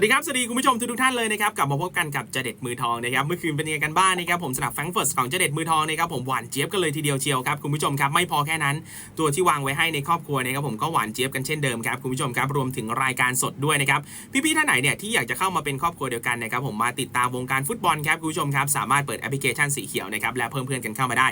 วัสดีครับ สวัสดีคุณผู้ชมทุกท่านเลยนะครับกลับมาพบกันกับเจเด็ดมือทองนะครับเมื่อคืนเป็นยังไงกันบ้างนะครับผมสำหรับแฟงเฟิร์ตของเจเด็ดมือทองนะครับผมหวานเจี๊ยบกันเลยทีเดียวเชียวครับคุณผู้ชมครับไม่พอแค่นั้น ตัวที่วางไว้ให้ในครอบครัวนะครับผมก็หวานเจี๊ยบกันเช่นเดิมครับคุณผู้ชมครับรวมถึงรายการสดด้วยนะครับพี่ๆท่านไหนเนี่ยที่อยากจะเข้ามาเป็นครอบครัวเดียวกันนะครับผมมาติดตามวงการฟุตบอลครับคุณผู้ชมครับสามารถเปิดแอปพลิเคชันสีเขียวนะครับและเพิ่มเพื่อนกันเข้ามาได้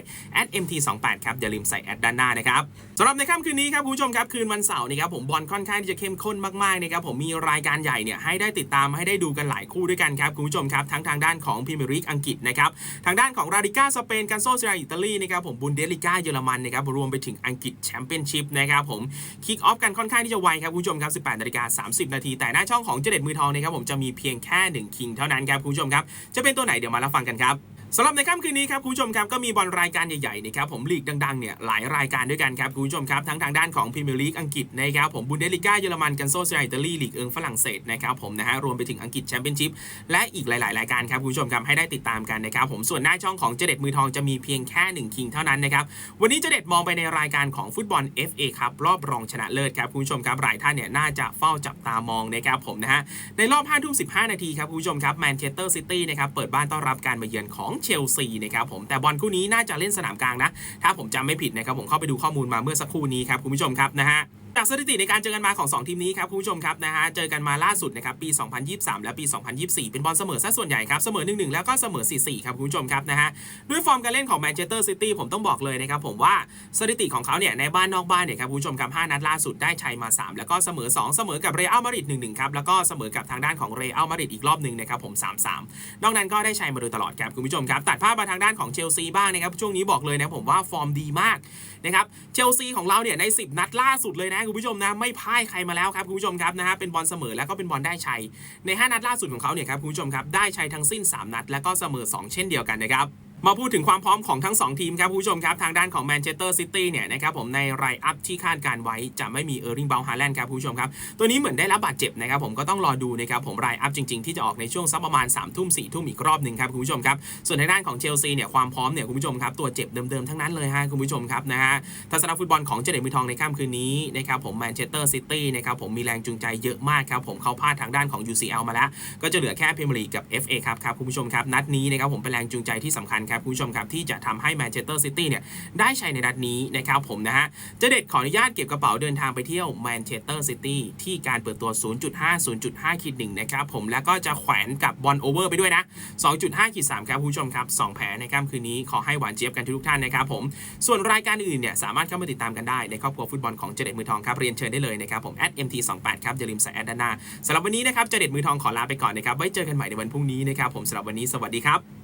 @mt28 ครับอย่าลืมใส่แอดด้านหน้านะครับสำหรับในค่ำคืนนี้ครับคุณผู้ชมครับคืนวันเสาร์นะครับผมบอลค่อนข้างที่จะเข้มข้นมากๆนะครับผมมีรายการใหญ่เนี่ยให้ได้ติดตามให้ได้ดูกันหลายคู่ด้วยกันครับคุณผู้ชมครับทั้งทางด้านของพรีเมียร์ลีกอังกฤษนะครับทางด้านของราดิก้าสเปนกันโซเซียอิตาลีนะครับผมบุนเดสลิก้าเยอรมันนะครับรวมไปถึงอังกฤษแชมเปี้ยนชิพนะครับผมคิกออฟกันค่อนข้างที่จะไวครับคุณผู้ชมครับ 18นาฬิกา30 นาที แต่หน้าช่องของเจเด็ดมือทองนะครับผมจะมีเพียงแค่หนึ่งคิงเท่านั้นครับคุณผู้ชมครับจะเป็นตัวไหนเดี๋ยวมารับฟังกันครับ สำหรับในค่ำคืนนี้ครับคุณผู้ชมครับก็มีบอลรายการใหญ่ๆนะครับผมลีกดังๆเนี่ยหลายรายการด้วยกันครับคุณผู้ชมครับทั้งทางด้านของพรีเมียร์ลีกอังกฤษนะครับผมบุนเดลิก้าเยอรมันกันโซเซียอิตาลีลีกเอิงฝรั่งเศสนะครับผมนะฮะรวมไปถึงอังกฤษแชมเปี้ยนชิพและอีกหลายๆ รายการครับคุณผู้ชมครับให้ได้ติดตามกันนะครับผมส่วนหน้าช่องของเจเด็ดมือทองจะมีเพียงแค่หนึ่งคิงเท่านั้นนะครับวันนี้เจเด็ดมองไปในรายการของฟุตบอล FA ครับรอบรองชนะเลิศครับคุณผู้ชมครับหลายท่านเนี่ยน่าจะเฝ้าจับตามองนะครับผมนะฮะในรอบ5ทุ่ม15 นาทีครับคุณผู้ชมครับแมนเชสเตอร์ซิตี้นะครับเปิดบ้านต้อนรับการมาเยือนของเชลซีนะครับผมแต่บอลคู่นี้น่าจะเล่นสนามกลางนะ ถ้าผมจำไม่ผิดนะครับผมเข้าไปดูข้อมูลมาเมื่อสักครู่นี้ครับคุณผู้ชมครับนะฮะ จากสถิติในการเจอกันมาของ 2 ทีมนี้ครับคุณผู้ชมครับนะฮะเจอกันมาล่าสุดนะครับปี 2023 และปี 2024 เป็นบอลเสมอซะส่วนใหญ่ครับเสมอ 1-1 แล้วก็เสมอ 4-4 ครับคุณผู้ชมครับนะฮะด้วยฟอร์มการเล่นของแมนเชสเตอร์ซิตี้ผมต้องบอกเลยนะครับผมว่าสถิติของเขาเนี่ยในบ้านนอกบ้านเนี่ยครับคุณผู้ชมครับ5นัดล่าสุดได้ชัยมา 3 แล้วก็เสมอ 2 เสมอกับเรอัลมาดริด1-1ครับแล้วก็เสมอกับทางด้านของเรอัลมาดริดอีกรอบหนึ่งนะครับผม3-3นอกนั้นก็ได้ชัยมาโดยตลอดครับคุณผู้ชมครับตัดภาพมาทางด้านของเชลซีบ้างนะครับช่วงนี้บอกเลยนะผมว่าฟอร์มดีมากนะครับเชลซีของเราเนี่ยใน 10 นัดล่าสุดเลยนะคุณผู้ชมนะไม่พ่ายใครมาแล้วครับคุณผู้ชมครับนะฮะเป็นบอลเสมอแล้วก็เป็นบอลได้ชัยใน 5 นัดล่าสุดของเขาเนี่ยครับคุณผู้ชมครับได้ชัยทั้งสิ้น 3 นัด แล้วก็เสมอ 2 เช่นเดียวกันนะครับ มาพูดถึงความพร้อมของทั้ง 2 ทีมครับผู้ชมครับ ทางด้านของแมนเชสเตอร์ซิตี้เนี่ยนะครับผมในไรอัพที่คาดการไว้จะไม่มีเออร์ริงเบลฮาแลนด์ครับผู้ชมครับ ตัวนี้เหมือนได้รับบาดเจ็บนะครับผมก็ต้องรอดูนะครับผมไรอัพจริงๆ ที่จะออกในช่วงสักประมาณ3ามทุ่มสี่ทุ่มอีกรอบหนึ่งครับคุณผู้ชมครับ ส่วนในด้านของเชลซีเนี่ยความพร้อมเนี่ยคุณผู้ชมครับตัวเจ็บเดิมๆทั้งนั้นเลยฮะคุณผู้ชมครับนะฮะทัศนฟุตบอลของเจเดตมือทองในค่ำคืนนี้นะครับผมแมนเชสเตอร์ซิตี้นะครับผมมีแรงจูงใจเยอะมากครับผมเขาพลาดทางด้านของ UCL มาแล้วก็จะเหลือแค่พรีเมียร์ลีกกับ FA ครับครับคุณผู้ชมครับนัดนี้นะครับผมเป็นแรงจูงใจที่สำคัญครับคุณผู้ชมครับที่จะทำให้แมนเชสเตอร์ซิตี้เนี่ยได้ชัยในนัดนี้นะครับผมนะฮะเจเด็ดขออนุญาตเก็บกระเป๋าเดินทางไปเที่ยวแมนเชสเตอร์ซิตี้ที่การเปิดตัว 0.5 0.5ขีด1นะครับผมแล้วก็จะแขวนกับบอลโอเวอร์ไปด้วยนะ 2.5ขีด3ครับคุณผู้ชมครับ 2 แผลในค่ำคืนนี้ขอให้หวานเจี๊ยบกันทุกท่านนะครับผมส่วนรายการอื่นเนี่ยสามารถเข้ามาติดตามกันได้ในครอบครัวฟุตบอลของเจเด็ดมือทองครับเรียนเชิญได้เลยนะครับผม @mt28 ครับอย่าลืมใส่แอดด้านหน้าสำหรับวันนี้นะครับเจเด็ดมือทองขอลาไปก่อนนะครับไว้เจอกันใหม่ในวันพรุ่งนี้นะครับผมสำหรับวันนี้สวัสดีครับ